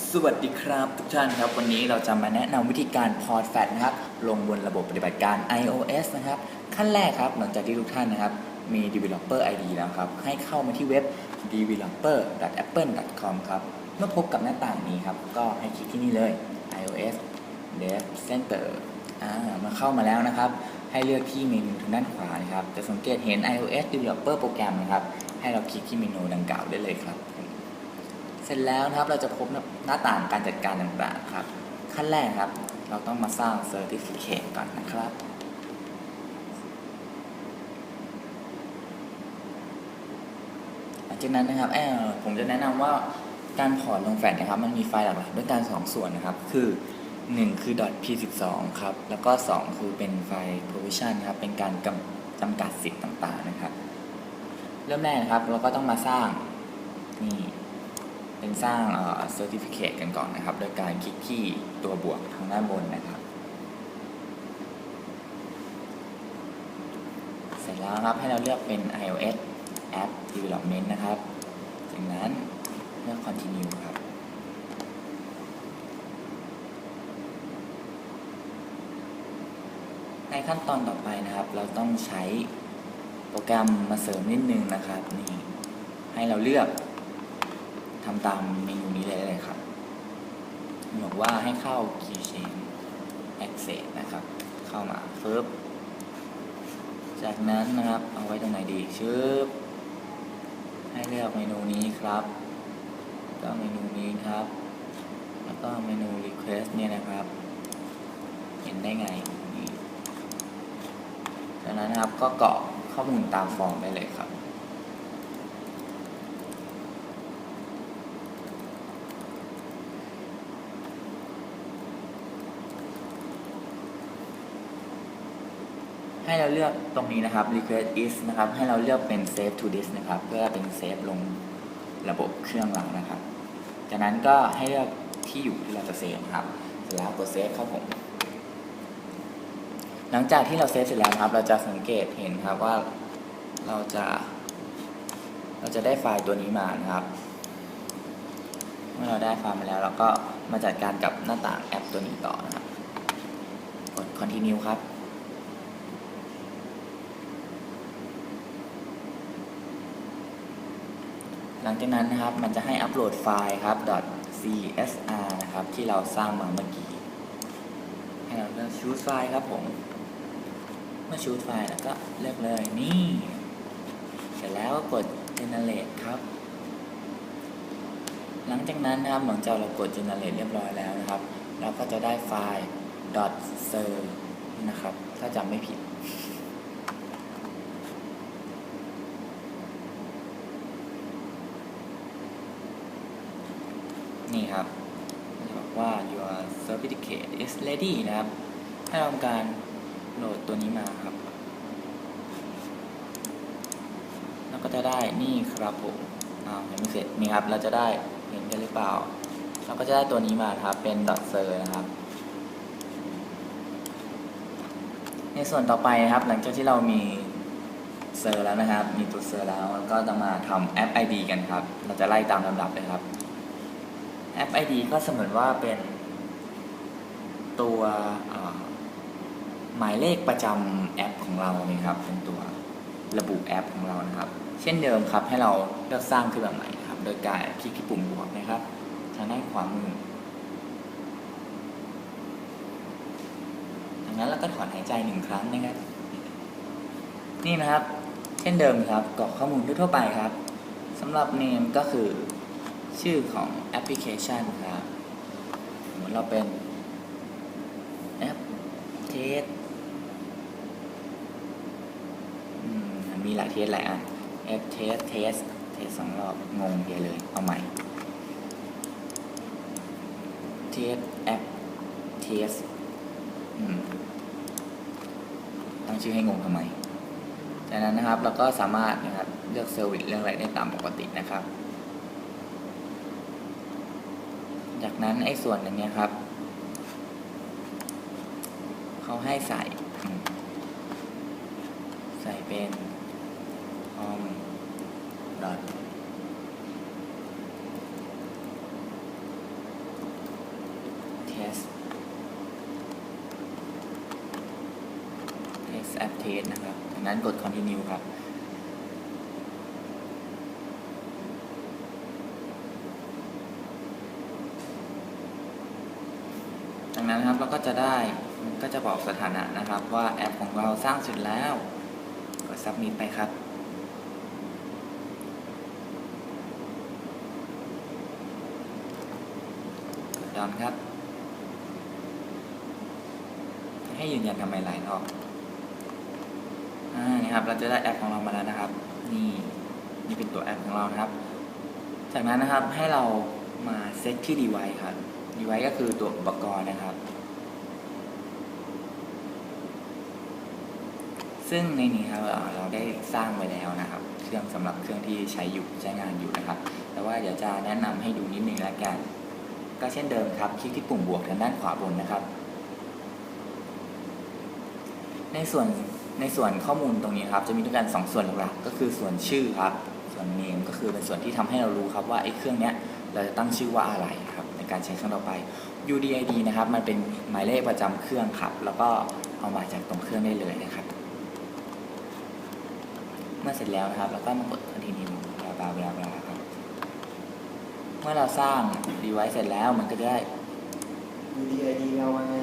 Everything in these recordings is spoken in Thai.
สวัสดีครับทุกท่านครับ วันนี้เราจะมาแนะนำวิธีการพอร์ตแฟลชนะครับ ลงบนระบบปฏิบัติการ iOS นะครับ ขั้นแรกครับ หลังจากที่ทุกท่านนะครับ มี developer ID แล้วครับ ให้เข้ามาที่เว็บ developer.apple.com ครับ เมื่อพบกับหน้าต่างนี้ครับ ก็ให้คลิกที่นี่เลย iOS Dev Center อ่ามาเข้ามาแล้วนะครับ ให้เลือกที่เมนูทางด้านขวานะครับ จะสังเกตเห็น iOS Developer โปรแกรมนะครับ ให้เราคลิกที่เมนูดังกล่าวได้เลยครับ ร็จแล้วนะครับเราจะพบหน้าต่างการจัดการต่างๆครับ ขั้นแรกครับ เราต้องมาสร้าง Certificate ก่อนนะครับหลังจากนั้นนะครับเอ่อผมจะแนะนำว่าการพอร์ตลงแฟลชนะครับ มันมีไฟล์หลักๆด้วยกันสองส่วนนะครับ คือ 1 คือ .p12 ครับ แล้วก็ 2 คือเป็นไฟล์ provision ครับ เป็นการกำจำกัดสิทธิ์ต่างๆนะครับ เริ่มแรกนะครับ เราก็ต้องมาสร้างนี่ เป็นสร้างเอ่อ certificate กันก่อนนะครับ โดยการคลิกที่ตัวบวกทางด้านบนนะครับ เสร็จแล้วครับให้เราเลือกเป็น iOS App Development นะครับ จากนั้นเลือก Continue ครับในขั้นตอนต่อไปนะครับ เราต้องใช้โปรแกรมมาเสริมนิดนึงนะครับนี่ให้เราเลือก ทำตามเมนูนี้เลยเลยครับบอกว่าให้เข้า Keychain Access นะครับ เข้ามาฟึบจากนั้นนะครับ เอาไว้ตรงไหนดีชึบให้เลือกเมนูนี้ครับ ก็เมนูนี้ครับ แล้วก็เมนู Request เนี่ยนะครับ เห็นได้ไงจากนั้นนะครับก็กรอกข้อมูลตามฟอร์มได้เลยครับ เลือกตรงนี้นะครับ request is นะครับ ให้เราเลือกเป็น save to disk นะครับ เพื่อเป็นเซฟลงระบบเครื่องเรานะครับ จากนั้นก็ให้เลือกที่อยู่ที่เราจะเซฟครับ เสร็จแล้วกดเซฟครับผม หลังจากที่เราเซฟเสร็จแล้วครับ เราจะสังเกตเห็นครับว่าเราจะ เราจะได้ไฟล์ตัวนี้มานะครับ เมื่อเราได้ไฟล์มาแล้ว เราก็มาจัดการกับหน้าต่างแอปตัวนี้ต่อนะครับ กด continue ครับ หลังจากนั้นนะครับมันจะให้อัปโหลดไฟล์ครับ .csr นะครับที่เราสร้างมาเมื่อกี้ให้เราเลือก choose ไฟล์ครับผมเมื่อ choose ไฟล์แล้วก็เลือกเลยนี่เสร็จแล้วก็กด generate ครับ หลังจากนั้นนะครับหลังจากเรากด generate เรียบร้อยแล้วนะครับ เราก็จะได้ไฟล์ .ser นะครับ ถ้าจำไม่ผิด นี่ครับบอกว่า your certificate is ready นะครับ ให้เราทำการโหลดตัวนี้มาครับ แล้วก็จะได้นี่ครับผมอ้าวยังไม่เสร็จนี่ครับ เราจะได้เห็นกันหรือเปล่า เราก็จะได้ตัวนี้มาครับ เป็น .ser นะครับ ในส่วนต่อไปนะครับ หลังจากที่เรามีเซอร์แล้วนะครับ มีตัวเซอร์แล้วก็จะมาทำแอป ID กันครับ เราจะไล่ตามลำดับเลยครับ แอป ID ก็เสมือนว่าเป็นตัวหมายเลขประจำแอปของเรานี่ครับ เป็นตัวระบุแอปของเรานะครับ เช่นเดิมครับให้เราเลือกสร้างขึ้นมาใหม่นครับ โดยการคลิกที่ปุ่มบวกนะครับทางด้านขวามือจากนั้นเราก็ถอนหายใจหนึ่งครั้งนะครับ นี่นะครับ เช่นเดิมครับกรอกข้อมูลทั่วไปครับสำหรับ name ก็คือ ชื่อของแอปพลิเคชันครับสมมติเราเป็นแอปเทสมีหลายเทสหลายอันแอปเทสเทสเทสสองรอบงงไปเลย เอาใหม่เทสแอปเทสตั้งชื่อให้งงทำไมจากนั้นนะครับเราก็สามารถนะครับเลือกเซอร์วิสเรื่องอะไรได้ตามปกตินะครับากนั้นไอ้ส่วนหนนี้ครับ เขาให้ใส่ ใส่เป็นออมดอทเทสเทสแอปเทสนะครับ จางนั้นกด continue ครับ จะได้มันก็จะบอกสถานะนะครับ ว่าแอปของเราสร้างเสร็จแล้ว กด submit ไปครับ กดดอนครับ ให้ยืนยันทำไมหลายรอบอ่านี่ครับเราจะได้แอปของเรามาแล้วนะครับ นี่นี่เป็นตัวแอปของเรานะครับ จากนั้นนะครับให้เรามาเซตที่ device ครับ device ก็คือตัวอุปกรณ์นะครับ ซึ่งในนี้ครับเราได้สร้างไว้แล้วนะครับ เครื่องสำหรับเครื่องที่ใช้อยู่ใช้งานอยู่นะครับ แต่ว่าเดี๋ยวจะแนะนำให้ดูนิดนึงแล้วกัน ก็เช่นเดิมครับ คลิกที่ปุ่มบวกทางด้านขวาบนนะครับ ในส่วนในส่วนข้อมูลตรงนี้ครับ จะมีด้วยกันสองส่วนหลักๆก็คือส่วนชื่อครับ ส่วน name ก็คือเป็นส่วนที่ทำให้เรารู้ครับว่าไอ้เครื่องเนี้ยเราจะตั้งชื่อว่าอะไรครับ ในการใช้ครั้งต่อไป UDID นะครับ มันเป็นหมายเลขประจำเครื่องครับ แล้วก็เอามาจากตรงเครื่องได้เลยนะครับ เมื่อเสร็จแล้วนะครับเราก็มากด continue บลาบลาบลาบลาครับเมื่อเราสร้าง device เสร็จแล้วมันก็จะได้ UDID เราว่าไง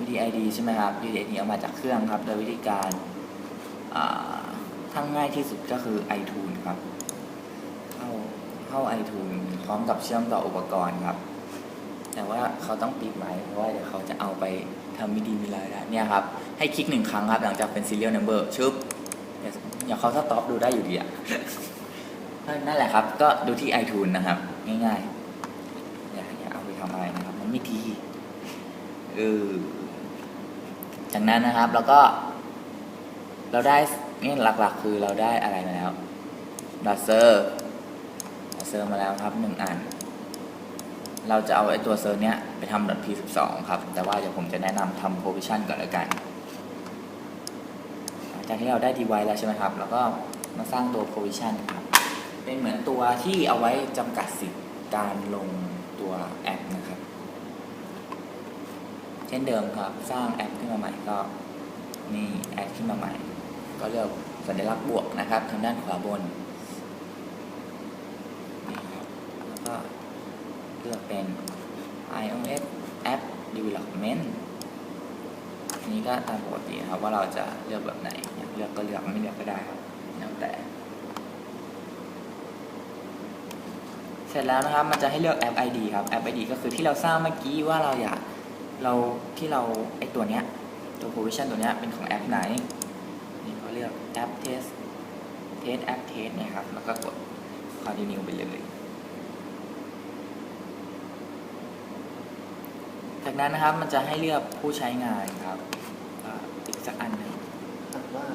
UDID UDID ใช่ไหมครับ UDID เอามาจากเครื่องครับ โดยวิธีการอ่าทั้งง่ายที่สุดก็คือ iTunes ครับ เข้าเข้า iTunes พร้อมกับเชื่อมต่ออุปกรณ์ครับ แต่ว่าเขาต้องปิดไว้เพราะว่าเดี๋ยวเขาจะเอาไป ทำไม่ดีม่ร้ายได้เนี่ยครับ ให้คลิกหนึ่งครั้งครับ หลังจากเป็น serial number ชึบอย่าเขาสต็อปดูได้อยู่ดีอะนั่นแหละครับ ก็ดูที่ iTunes นะครับ ง่ายๆ อย่าอย่าเอาไปทำอะไรนะครับ มันไม่ดีเออจากนั้นนะครับแล้วก็ เราได้นี่หลักๆ คือเราได้อะไรมาแล้วดัสเซอร์ดัสเซอร์มาแล้วครับหนึ่งอัน เราจะเอาไอ้ตัวเซอร์เนี้ยไปทำ .p12 ครับ แต่ว่าเดี๋ยวผมจะแนะนำทำ provision ก่อนแล้วกันหลังจากที่เราได้ device แล้วใช่ไหมครับ แล้วก็มาสร้างตัว provision ครับ เป็นเหมือนตัวที่เอาไว้จำกัดสิทธิ์การลงตัวแอปนะครับ เช่นเดิมครับ สร้างแอปขึ้นมาใหม่ก็นี่แอดขึ้นมาใหม่ ก็เลือกสัญลักษณ์บวกนะครับ ทางด้านขวาบนครับแล้วก็เลือกเป็น iOS App Development อันนี้ก็ตามปกตินะครับว่าเราจะเลือกแบบไหนอยากเลือกก็เลือกไม่เลือกก็ได้ครับแล้วแต่ เสร็จแล้วนะครับมันจะให้เลือกแอป ID ครับแอป ID ก็คือที่เราสร้างเมื่อกี้ว่าเราอยากเราที่เราไอตัวเนี้ยตัว provision ตัวเนี้ยเป็นของแอปไหนนี่ก็เลือกแอป test test app test นะครับแล้วก็กด continue ไปเลย จากนั้นนะครับมันจะให้เลือกผู้ใช้งานครับติ๊กสักอันหนึ่งอัดว่า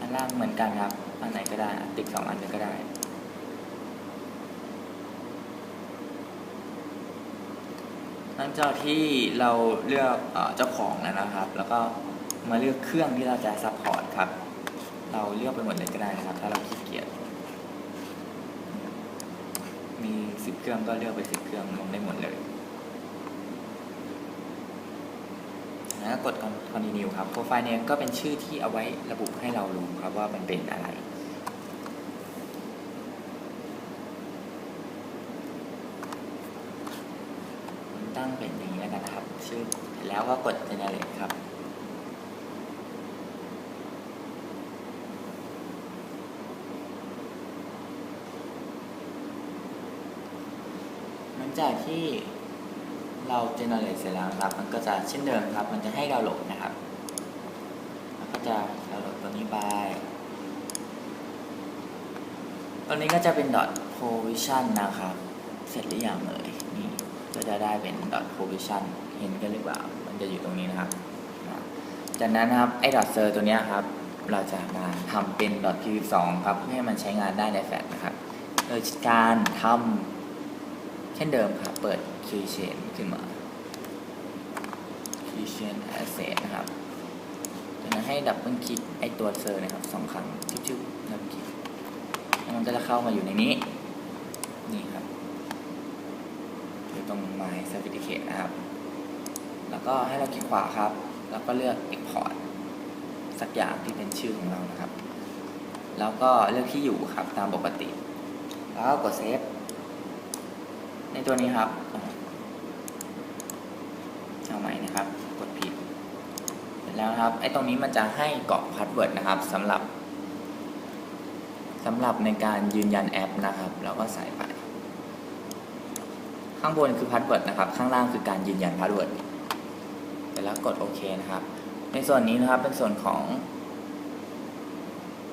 อันล่างเหมือนกันครับ อันไหนก็ได้ติ๊กสองอันเลยก็ได้ หลังจากที่เราเลือกเอ่อเจ้าของแล้วนะครับ แล้วก็มาเลือกเครื่องที่เราจะซัพพอร์ตครับ เราเลือกไปหมดเลยก็ได้นะครับ ถ้าเราขี้เกียจ มีสิบเครื่องก็เลือกไปสิบเครื่องลงได้หมดเลย แล้วก็กด continue ครับ profile name ก็เป็นชื่อที่เอาไว้ระบุให้เรารู้ครับว่ามันเป็นอะไร ตั้งเป็นอย่างนี้แล้วกันนะครับ ชื่อแล้วก็กด generate ครับหลังจากที่ เรา generate เสร็จแล้วนะครับ มันก็จะเช่นเดิมครับ มันจะให้ดาวน์โหลดนะครับแล้วก็จะดาวน์โหลดตัวนี้ไปตัวนี้ก็จะเป็น .provision นะครับ เสร็จหรือยังเอ่ยนี่ก็จะได้เป็น .provision เห็นกันหรือเปล่า มันจะอยู่ตรงนี้นะครับ จากนั้นนะครับไอ้ .ser ตัวนี้ครับ เราจะมาทำเป็น p 2ครับเพื่อให้มันใช้งานได้ในแฟลชนะครับ โดยการทำ เช่นเดิมครับ เปิด keychain ขึ้นมา keychain asset นะครับจากนั้นให้ดับเบิลคลิกไอตัวเซอร์นะครับสองครั้งชิบๆดับเบิลคลิกแล้วมันก็จะเข้ามาอยู่ในนี้ นี่ครับอยู่ตรง my certificate นะครับ แล้วก็ให้เราคลิกขวาครับ แล้วก็เลือก Export สักอย่างที่เป็นชื่อของเรานะครับ แล้วก็เลือกที่อยู่ครับตามปกติ แล้วก็กดเซฟ ในตัวนี้ครับ เอาใหม่นะครับ กดผิดเสร็จแล้วครับ ไอ้ตรงนี้มันจะให้กรอกพาสเวิร์ดนะครับสำหรับสำหรับในการยืนยันแอปนะครับ เราก็ใส่ไป ข้างบนคือพาสเวิร์ดนะครับ ข้างล่างคือการยืนยันพาสเวิร์ดเสร็จแล้วกดโอเคนะครับ ในส่วนนี้นะครับเป็นส่วนของ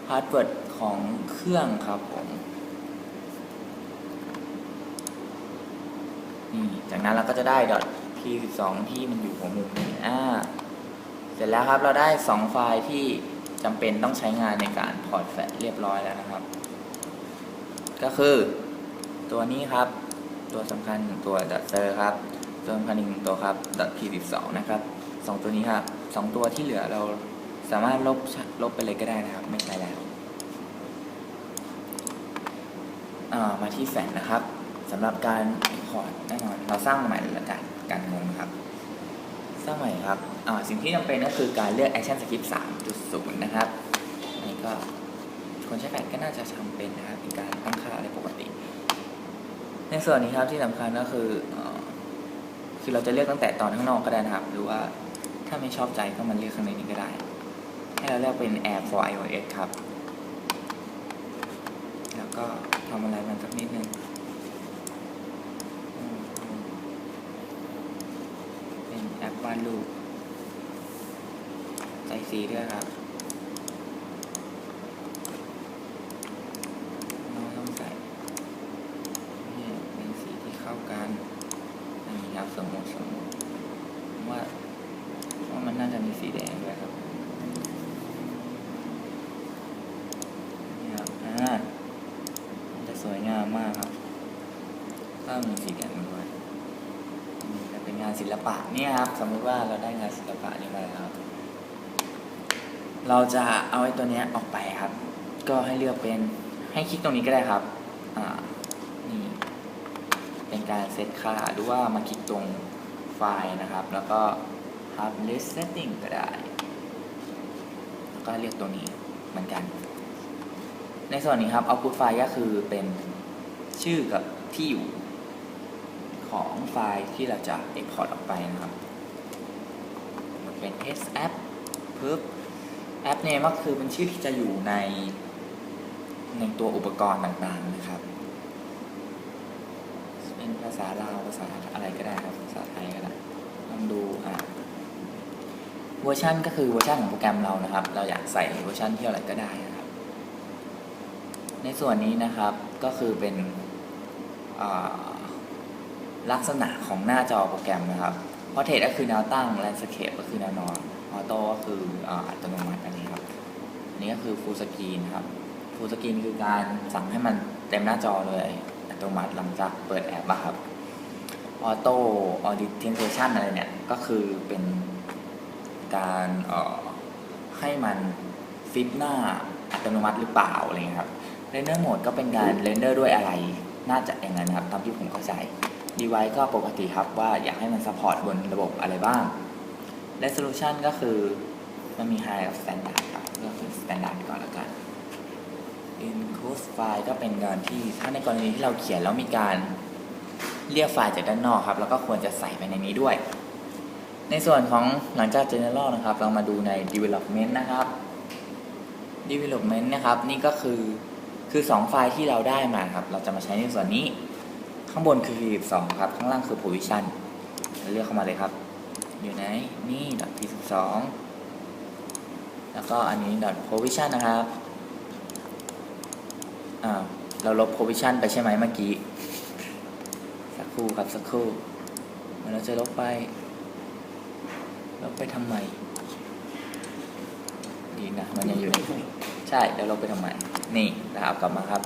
พาสเวิร์ดของเครื่องครับผม นี่จากนั้นเราก็จะได้ .p12 ที่มันอยู่หัวมุมนี้อ่าเสร็จแล้วครับเราได้ 2 ไฟล์ที่จำเป็นต้องใช้งานในการพอร์ตแฟลชเรียบร้อยแล้วนะครับ ก็คือตัวนี้ครับ ตัวสำคัญหนึ่งตัว .ser ครับตัวสำคัญอีกหนึ่งตัวครับ .p12 นะครับสองตัวนี้ครับสองตัวที่เหลือเราสามารถลบลบไปเลยก็ได้นะครับ ไม่ใช่แล้วมาที่แฟลชนะครับสำหรับการ อร์ตแน่นอนเราสร้างใหม่เลยละกันการงงครับ สร้างใหม่ครับอ่าสิ่งที่จำเป็นก็คือการเลือก Action Script 3.0 นะครับอันนี้ก็คนใช้แฟลชก็น่าจะทำเป็นนะครับเป็นการตั้งค่าอะไรปกติ ในส่วนนี้ครับที่สำคัญก็คืออคือเราจะเลือกตั้งแต่ตอนข้างนอกก็ได้นะครับ หรือว่าถ้าไม่ชอบใจก็มันเลือกข้างในนี้ก็ได้ ให้เราเลือกเป็น Air for iOS ครับ แล้วก็ทำอะไรมันสักนิดนึงอืมเป็น แอปวาดรูปใส่สีด้วยครับเราต้องใส่นี่เป็นสีที่เข้ากันอันนี้ครับสมมติสมมติว่าว่ามันน่าจะมีสีแดงด้วยครับนี่ครับอ่าจะสวยงามมากครับถ้ามีสีแดงด้วยนี่จะเป็นงานศิ ลปะเนี่ยครับ สมมุติว่าเราได้งานศิลปะนี้มาแล้วเราจะเอาไอ้ตัวเนี้ยออกไปครับ ก็ให้เลือกเป็นให้คลิกตรงนี้ก็ได้ครับอ่านี่เป็นการเซตค่าหรือว่ามาคลิกตรงไฟล์นะครับ แล้วก็ publish setting ก็ได้ แล้วก็เลือกตัวนี้เหมือนกัน ในส่วนนี้ครับ output ไฟล์ก็คือเป็นชื่อกับที่อยู่ ของไฟล์ที่เราจะ export ออกไปนะครับเป็น s app ปึ๊บ app name ก็คือเป็นชื่อที่จะอยู่ในในตัวอุปกรณ์ต่างๆนะครับ เป็นภาษาลาวภาษาอะไรก็ได้ครับภาษาไทยก็ได้ลองดูอะเวอร์ชันก็คือเวอร์ชันของโปรแกรมเรานะครับ เราอยากใส่เวอร์ชันที่อะไรก็ได้นะครับ ในส่วนนี้นะครับก็คือเป็นอ่า ลักษณะของหน้าจอโปรแกรมนะครับพอเทรดก็คือแนวตั้งแลนสเคปก็คือแนวนอนออโต้ก็คืออัตโนมัติอันนี้ครับอันนี้ก็คือฟูลสกรีนครับฟูลสกรีนคือการสั่งให้มันเต็มหน้าจอเลย อัตโนมัติหลังจากเปิดแอปอะครับออโต้ออดิเทนเซชันอะไรเนี่ย ก็คือเป็นการออให้มันฟิปหน้าอัตโนมัติหรือเปล่าอะไรเงี้ยครับเรนเดอร์โหมดก็เป็นการเรนเดอร์ด้วยอะไรน่าจะอย่างนั้นครับตามที่ผมเข้าใจ device ก็ปกติครับว่าอยากให้มันซัพพอร์ตบนระบบอะไรบ้าง resolution ก็คือมันมี high กับ standard ครับก็คือ standard ก่อนละกัน include file ก็เป็นการที่ถ้าในกรณีที่เราเขียนแล้วมีการเรียกไฟล์จากด้านนอกครับ แล้วก็ควรจะใส่ไปในนี้ด้วย ในส่วนของหลังจาก general นะครับ เรามาดูใน development นะครับ development นะครับ นี่ก็คือคือ 2 ไฟล์ที่เราได้มาครับ เราจะมาใช้ในส่วนนี้ ข้างบนคือ42ครับ ข้างล่างคือ position เราเลือกเข้ามาเลยครับ อยู่ไหน นี่ .p12 แล้วก็อันนี้ .provision นะครับอ้าเราลบ provision ไปใช่ไหมเมื่อกี้ สักครู่ครับ สักครู่เราจะลบไป ลบไปทำไม ดีนะ มันยังอยู่ในใช่ เดี๋ยวลบไปทำไม นี่เราเอากลับมาครับ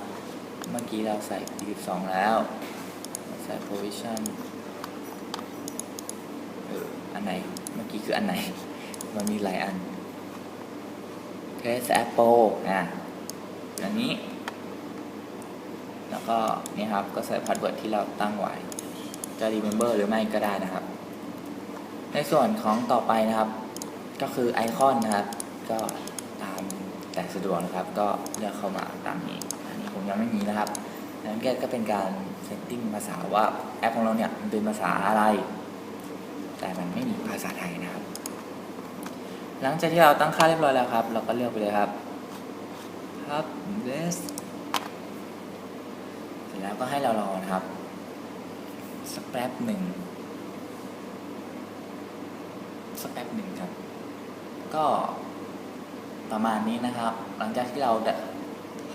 เมื่อกี้เราใส่ 42 แล้ว ใส่ provision เออ อันไหน เมื่อกี้คืออันไหน มันมีหลายอัน test apple อะอันนี้ แล้วก็นี่ครับ ก็ใส่พาสเวิร์ดที่เราตั้งไว้ จะ remember หรือไม่ก็ได้นะครับ ในส่วนของต่อไปนะครับ ก็คือไอคอนนะครับ ก็ตามแต่สะดวกนะครับ ก็เลือกเข้ามาตามนี้ อันนี้ผมยังไม่มีนะครับ นั้นก็เป็นการเซตติ้งภาษาว่าแอปของเราเนี่ยมันเป็นภาษาอะไร แต่มันไม่มีภาษาไทยนะครับ หลังจากที่เราตั้งค่าเรียบร้อยแล้วครับ เราก็เลือกไปเลยครับครับ this เสร็จแล้วก็ให้เรารอนะครับ สักแป๊บหนึ่งสักแป๊บหนึ่งครับ ก็ประมาณนี้นะครับ หลังจากที่เราได้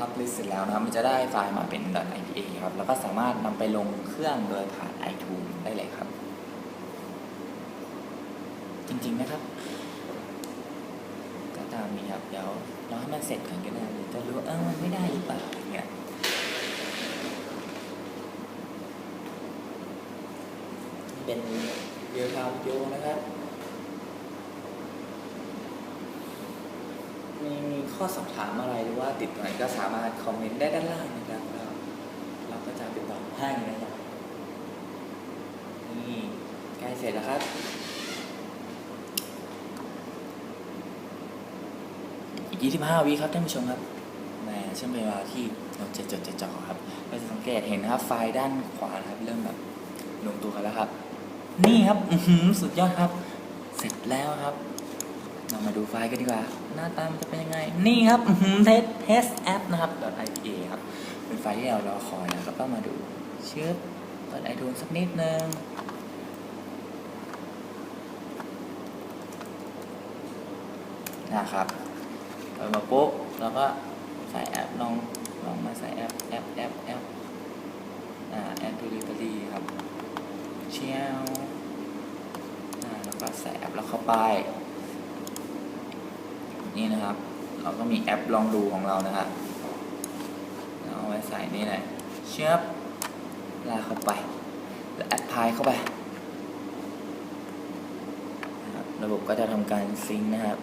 publish เสร็จแล้วนะครับมันจะได้ไฟล์มาเป็น .ipa ครับแล้วก็สามารถนำไปลงเครื่องโดยผ่าน iTunes ได้เลยครับ จริงๆนะครับ ก็ตามนี้ครับเดี๋ยวรอให้มันเสร็จก่อนก็ได้จะรู้ว่าเออมันไม่ได้หรือเปล่าเงี้ยเป็นเรียลไทม์วิดีโอนะครับ มีมีข้อสอบถามอะไรหรือว่าติดตรงไหนก็สามารถคอมเมนต์ได้ด้านล่างนะครับแล้วเราก็จะไปตอบให้นะครับนี่ใกล้เสร็จแล้วครับอีก25วิครับท่านผู้ชมครับแหมช่วงเวลาที่เราจะจดจะจ่อครับเราจะสังเกตเห็นนะครับ ไฟล์ด้านขวานะครับ เริ่มแบบลงตัวกันแล้วครับ นี่ครับสุดยอดครับ เสร็จแล้วครับ เรามาดูไฟล์กันดีกว่า หน้าตามันจะเป็นยังไง นี่ครับเทสเทสแอปนะครับ .ipa ครับ เป็นไฟล์ที่เรารอคอยนะครับก็มาดูเชื่อเปิดไอทูนสักนิดนึงนะครับเปิดมาปุ๊บแล้วก็ใส่แอปลองลองมาใส่แอปแอปแอปแอปอ่าแอปดูลิเวอรี่ครับเชียวอ่าแล้วก็ใส่แอปแล้วเข้าไป นี่นะครับ เราก็มีแอปลองดูของเรานะครับเราเอาไว้ใส่นี่เลยเชื่อลากเข้าไป แล้วแอปพลายเข้าไประบบก็จะทำการซิงนะครับ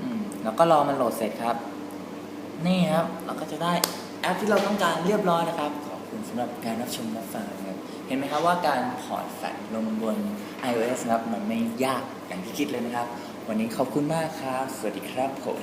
อืมแล้วก็รอมันโหลดเสร็จครับ นี่ครับ เราก็จะได้แอปที่เราต้องการเรียบร้อยนะครับขอบ คุณสำหรับการรับชมรับฟังนะครับเห็นไหมครับว่าการพอร์ตแฟลชลงบน iOS นะครับมันไม่ยากอย่างที่คิดเลยนะครับ วันนี้ขอบคุณมากครับ สวัสดีครับผม